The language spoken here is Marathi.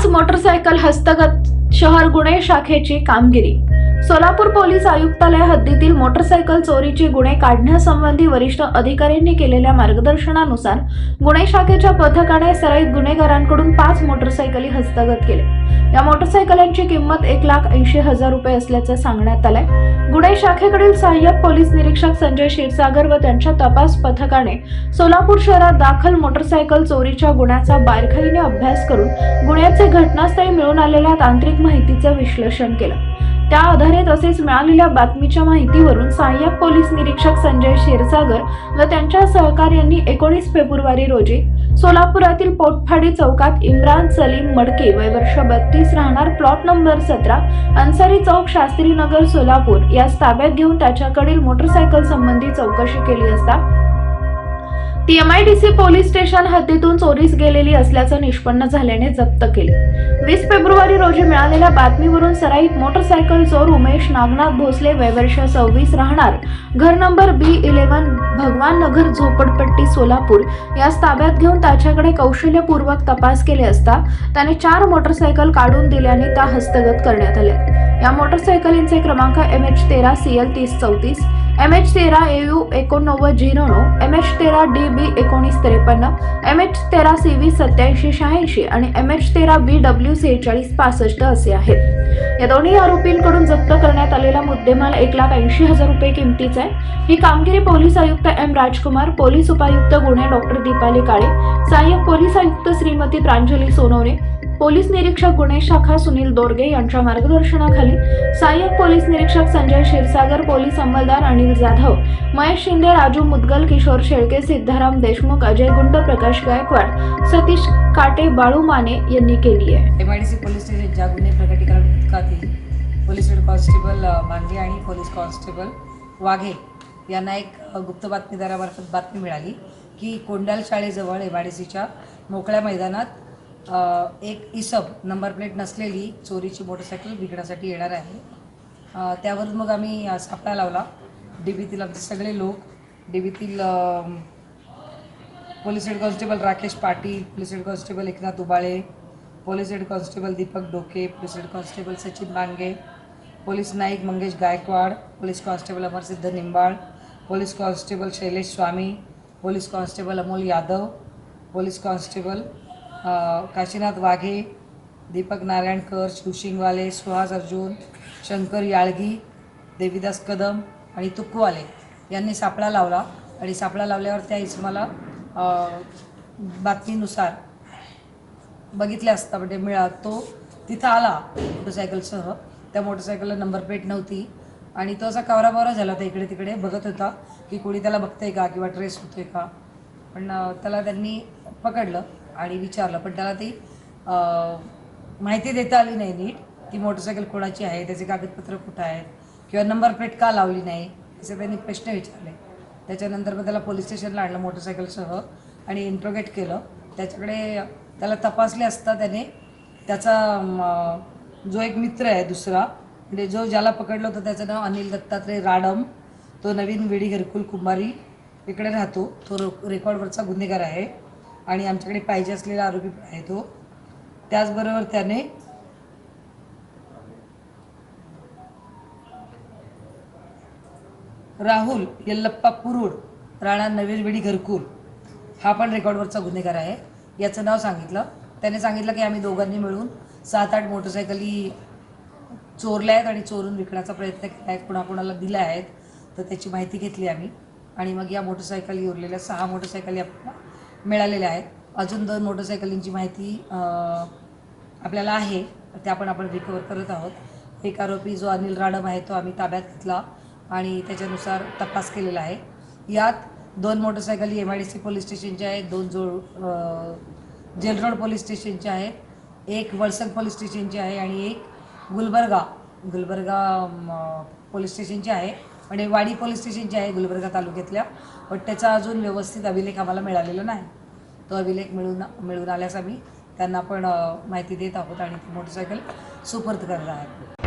पाच मोटरसायकल हस्तगत शहर गुन्हे शाखेची कामगिरी. सोलापूर पोलीस आयुक्तालय हद्दीतील मोटरसायकल चोरीचे गुन्हे काढण्यासंबंधी वरिष्ठ अधिकाऱ्यांनी केलेल्या मार्गदर्शनानुसार गुन्हे शाखेच्या पथकाने सराईत गुन्हेगारांकडून पाच मोटरसायकली हस्तगत केले. या मोटरसायकलांची किंमत एक लाख ऐंशी हजार रुपये असल्याचं सांगण्यात आलंय. गुन्हे शाखेकडील सहाय्यक पोलीस निरीक्षक संजय क्षीरसागर व त्यांच्या तपास पथकाने सोलापूर शहरात दाखल मोटरसायकल चोरीच्या गुन्ह्याचा बारकाईने अभ्यास करून गुन्ह्याचे घटनास्थळी मिळून आलेल्या तांत्रिक माहितीचं विश्लेषण केलं. त्या आधारे तसेच मिळालेल्या बातमीच्या माहितीवरून सहाय्यक पोलीस निरीक्षक संजय क्षीरसागर व त्यांच्या सहकार्यांनी एकोणीस फेब्रुवारी रोजी सोलापुरातील पोटफाडी चौकात इम्रान सलीम मडके वय वर्ष बत्तीस राहणार प्लॉट नंबर सतरा अन्सारी चौक शास्त्रीनगर सोलापूर यास ताब्यात घेऊन त्याच्याकडील मोटरसायकल संबंधी चौकशी केली असता टीएमआयडीसी पोलीस स्टेशन हद्दीतून चोरीस गेलेली असल्याचं निष्पन्न झाल्याने जप्त केले. वीस फेब्रुवारी रोजी मिळालेल्या बातमीवरून सराईत मोटरसायकल चोर उमेश नागनाथ भोसले वयवर्ष सव्वीस राहणार. घर नंबर बी इलेव्हन भगवान नगर झोपडपट्टी सोलापूर यास ताब्यात घेऊन त्याच्याकडे कौशल्यपूर्वक तपास केले असता त्याने चार मोटरसायकल काढून दिल्याने त्या हस्तगत करण्यात आल्या. या मोटरसायकलींचे क्रमांक एम एच तेरा सी एल तीस चौतीस एम एच तेरा ए यू एकोणनव्वद झिरो नऊ एम एच तेरा डी बी एकोणीस त्रेपन्न एम एच तेरा सी व्ही सत्याऐंशी शहाऐंशी आणि एम एच तेरा बी डब्ल्यू सेहेचाळीस पासष्ट असे आहेत. या दोन्ही आरोपींकडून जप्त करण्यात आलेला मुद्देमाल एक लाख ऐंशी हजार रुपये किमतीचा आहे. ही कामगिरी पोलीस आयुक्त एम राजकुमार पोलीस उपायुक्त गुन्हे डॉक्टर दीपाली काळे सहाय्यक पोलीस आयुक्त श्रीमती प्रांजली सोनवणे पोलीस निरीक्षक गुन्हे शाखा सुनील दोरगे यांच्या मार्गदर्शनाखाली सहाय्यक पोलीस निरीक्षक संजय क्षीरसागर पोलीस अंमलदार अनिल जाधव महेश शिंदे राजू मुदगल किशोर शेळके सिद्धाराम देशमुख अजय गुंड प्रकाश गायकवाड सतीश काटे बाळू माने यांनी केली आहे. M I D C police गुन्हे प्रकटीकरण पोलीस हेड कॉन्स्टेबल मांगे आणि पोलीस कॉन्स्टेबल वाघे यांना एक गुप्त बातमीदारामार्फत बातमी मिळाली की कोंडाल शाळेजवळ एम आय डी सीच्या मोकळ्या मैदानात एक इसब नंबर प्लेट नसलेली चोरीची मोटरसायकल विकण्यासाठी येणार आहे. त्यावर त्यावरून मग आम्ही सापळा लावला. डी बीतील आमचे सगळे लोक D बीतील police head constable Rakesh Patil police head constable Eknath Ubale police head constable Deepak Doke police head constable Sachin Bange police Naik Mangesh Gaikwad police constable Amarsiddha Nimbal police constable Shailesh Swami police constable Amol Yadav police constable Kashinath Waghe Deepak Narayankar Shivshingwale Suhas Arjun Shankar Yalgi Devidas Kadam आणि तुक्कूवाले यांनी सापळा लावला आणि सापळा लावल्यावर त्या इसमाला बातमीनुसार बघितले असता म्हणजे मिळा तो तिथं आला मोटरसायकलसह. त्या मोटरसायकलला नंबर प्लेट नव्हती आणि तो असा कवराबावरा झाला होता इकडे तिकडे बघत होता की कोणी त्याला बघतंय का किंवा ट्रेस होतोय का. पण त्याला त्यांनी पकडलं. आणि विचारलं पण त्याला ती माहिती देता आली नाही नीट. ती मोटरसायकल कोणाची आहे त्याचे कागदपत्र कुठं आहेत किंवा नंबर प्लेट का लावली नाही असे त्यांनी प्रश्न विचारले. त्याच्यानंतर मग त्याला पोलीस स्टेशनला आणलं मोटरसायकलसह आणि इंट्रोगेट केलं. त्याच्याकडे त्याला तपासले असता त्याने त्याचा जो एक मित्र आहे दुसरा म्हणजे जो ज्याला पकडलं होतं त्याचं नाव अनिल दत्तात्रय राडम तो नवीन विडी घरकुल कुंभारी इकडे राहतो. तो रेकॉर्डवरचा गुन्हेगार आहे. आणि आमच्याकडे पाहिजे असलेला आरोपी आहे तो. त्याचबरोबर त्याने राहुल यल्लप्पा पुरुड राणा नवीरवेडी घरकुल हा पण रेकॉर्डवरचा गुन्हेगार आहे. याचं नाव सांगितलं. त्याने सांगितलं की आम्ही दोघांनी मिळून सात आठ मोटरसायकली चोरल्या आहेत आणि चोरून विकण्याचा प्रयत्न केला आहे कुणाकुणाला दिल्या आहेत. तर त्याची माहिती घेतली आम्ही. आणि मग या मोटरसायकली उरलेल्या सहा मोटरसायकली आपल्याला मिळालेल्या आहेत. अजून दोन मोटरसायकलींची माहिती आपल्याला आहे. त्या आपण आपण रिकवर करत आहोत. एक आरोपी जो अनिल राडम आहे तो आम्ही ताब्यात घेतला आणि त्याच्यानुसार तपास केलेला आहे. यात दोन मोटरसायकली M I D C police स्टेशनच्या आहेत दोन जोड जेलरोड जेल रोड पोलीस स्टेशनच्या आहेत एक वळसंग पोलीस स्टेशनची आहे आणि एक गुलबर्गा गुलबर्गा पोलीस स्टेशनची आहे. म्हणजे वाडी पोलीस स्टेशनची आहे गुलबर्गा तालुक्यातल्या पण त्याचा अजून व्यवस्थित अभिलेख आम्हाला मिळालेला नाही. तो अभिलेख मिळून मिळून आल्यास आम्ही त्यांना पण माहिती देत आहोत आणि ती मोटरसायकल सुपर्द करणार आहे